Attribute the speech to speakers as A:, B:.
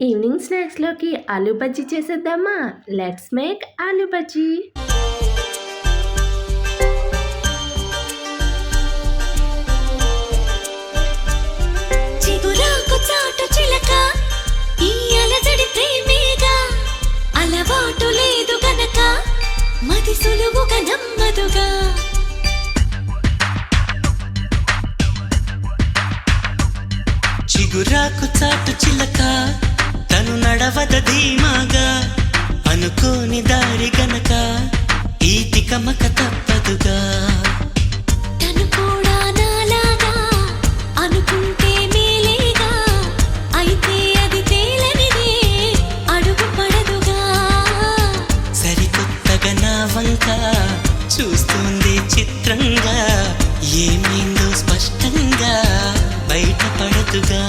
A: Evening స్నాక్స్లోకి aloo bajji చేసేద్దామా? Let's make aloo bajji.
B: అలవాటు లేదు గనక మది సులువుగా నమ్మదుగా.
C: చిగురాకు చాటు చిలక తను నడవద ధీమాగా అనుకోని దారి గనక ఈ తికమక తప్పదుగా.
B: అనుకుంటే అయితే అది తేలనిదే అడుగు పడదుగా.
C: చూస్తుంది చిత్రంగా ఏమైందో స్పష్టంగా బయటపడదుగా